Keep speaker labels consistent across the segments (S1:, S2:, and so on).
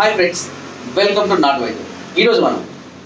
S1: Hi friends welcome to నాట్ వైద్యం ఈరోజు మనం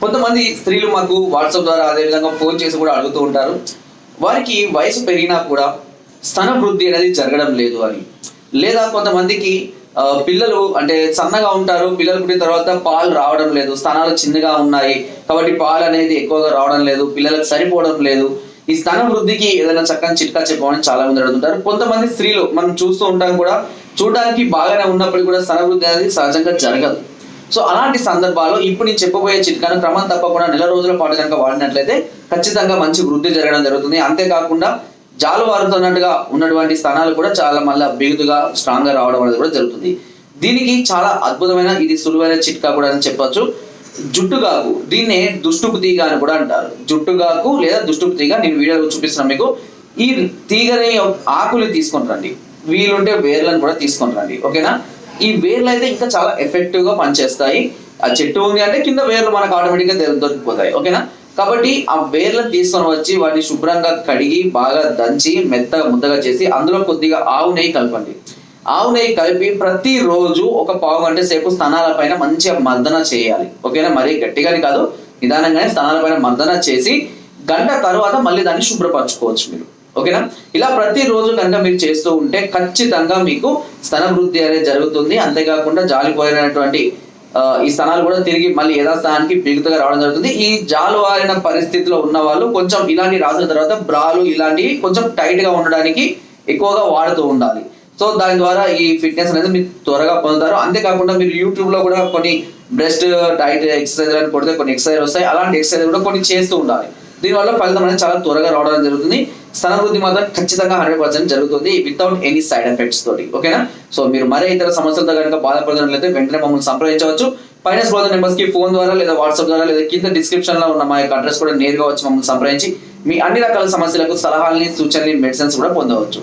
S1: కొంతమంది స్త్రీలు మాకు వాట్సాప్ ద్వారా అదేవిధంగా ఫోన్ చేసి కూడా అడుగుతూ ఉంటారు. వారికి వయసు పెరిగినా కూడా స్తన వృద్ధి అనేది జరగడం లేదు అని. లేదా కొంతమందికి పిల్లలు అంటే సన్నగా ఉంటారు పిల్లలు పుట్టిన తర్వాత పాలు రావడం లేదు స్తనాలు చిన్నగా ఉన్నాయి కాబట్టి పాలు అనేది ఎక్కువగా రావడం లేదు పిల్లలకు సరిపోవడం లేదు. ఈ స్థానం వృద్ధికి ఏదైనా చక్కని చిట్కా చెప్పమని చాలా మంది అడుగుతుంటారు. కొంతమంది స్త్రీలు మనం చూస్తూ ఉంటాం కూడా చూడడానికి బాగానే ఉన్నప్పుడు కూడా స్తన వృద్ధి అనేది సహజంగా జరగదు. సో అలాంటి సందర్భాల్లో ఇప్పుడు నేను చెప్పబోయే చిట్కాను క్రమం తప్పకుండా నెల రోజుల పాటు కనుక వాడినట్లయితే ఖచ్చితంగా మంచి వృద్ధి జరగడం జరుగుతుంది. అంతేకాకుండా జాలువారుతున్నట్టుగా ఉన్నటువంటి స్థానాలు కూడా చాలా మళ్ళీ బిగుతుగా స్ట్రాంగ్గా రావడం అనేది కూడా జరుగుతుంది. దీనికి చాలా అద్భుతమైన ఇది సులువైన చిట్కా కూడా అని చెప్పొచ్చు. జుట్టుగాకు దీన్నే దుష్టుపు తీగ అని కూడా అంటారు. జుట్టుగాకు లేదా దుష్టుపు తీగ. నేను వీడియోలో చూపిస్తున్నాను మీకు. ఈ తీగని ఆకులు తీసుకొని రండి. వీలుంటే వేర్లను కూడా తీసుకొని రండి. ఓకేనా? ఈ వేర్లు అయితే ఇంకా చాలా ఎఫెక్టివ్గా పనిచేస్తాయి. ఆ చెట్టు ఉంది అంటే కింద వేర్లు మనకు ఆటోమేటిక్గా దొరికిపోతాయి. ఓకేనా? కాబట్టి ఆ వేర్లను తీసుకొని వచ్చి వాటిని శుభ్రంగా కడిగి బాగా దంచి మెత్తగా ముద్దగా చేసి అందులో కొద్దిగా ఆవు నెయ్యి కలపండి. ఆవు నెయ్యి కలిపి ప్రతిరోజు ఒక పావు గంట సేపు స్థానాల పైన మంచిగా మర్దన చేయాలి. ఓకేనా? మరీ గట్టిగానే కాదు నిదానంగానే స్తనాల పైన మర్దన చేసి గంట తర్వాత మళ్ళీ దాన్ని శుభ్రపరచుకోవచ్చు మీరు. ఓకేనా? ఇలా ప్రతిరోజు కనుక మీరు చేస్తూ ఉంటే ఖచ్చితంగా మీకు స్థన వృద్ధి అనేది జరుగుతుంది. అంతేకాకుండా జాలిపోయినటువంటి ఈ స్థానాలు కూడా తిరిగి మళ్ళీ యథాస్థానానికి బిగుతుగా రావడం జరుగుతుంది. ఈ జాలువారిన పరిస్థితిలో ఉన్న వాళ్ళు కొంచెం ఇలాంటి రాసిన తర్వాత బ్రాలు ఇలాంటివి కొంచెం టైట్గా ఉండడానికి ఎక్కువగా వాడుతూ ఉండాలి. సో దాని ద్వారా ఈ ఫిట్నెస్ అనేది మీరు త్వరగా పొందుతారు. అంతేకాకుండా మీరు యూట్యూబ్లో కూడా కొన్ని బ్రెస్ట్ డైట్ ఎక్సర్సైజ్ అని కొడితే కొన్ని ఎక్సర్సైజ్ వస్తాయి. అలాంటి ఎక్సర్సైజ్ కూడా కొన్ని చేస్తూ ఉండాలి. దీనివల్ల ఫలితం అనేది చాలా త్వరగా రావడం జరుగుతుంది. స్థన వృద్ధి మాత్రం ఖచ్చితంగా హండ్రెడ్ పర్సెంట్ జరుగుతుంది వితౌట్ ఎనీ సైడ్ ఎఫెక్ట్స్ తోటి. ఓకేనా? సో మీరు మరే ఇతర సమస్యలతో కనుక బాధపడుతున్నట్లయితే వెంటనే మమ్మల్ని సంప్రదించవచ్చు. ఫైనాన్స్ స్క్రోల్ నెంబర్స్కి ఫోన్ ద్వారా లేదా వాట్సాప్ ద్వారా లేదా కింద డిస్క్రిప్షన్లో ఉన్న మా యొక్క అడ్రస్ కూడా నేరుగా వచ్చి మమ్మల్ని సంప్రదించి మీ అన్ని రకాల సమస్యలకు సలహాలని సూచనలు మెడిసిన్స్ కూడా పొందవచ్చు.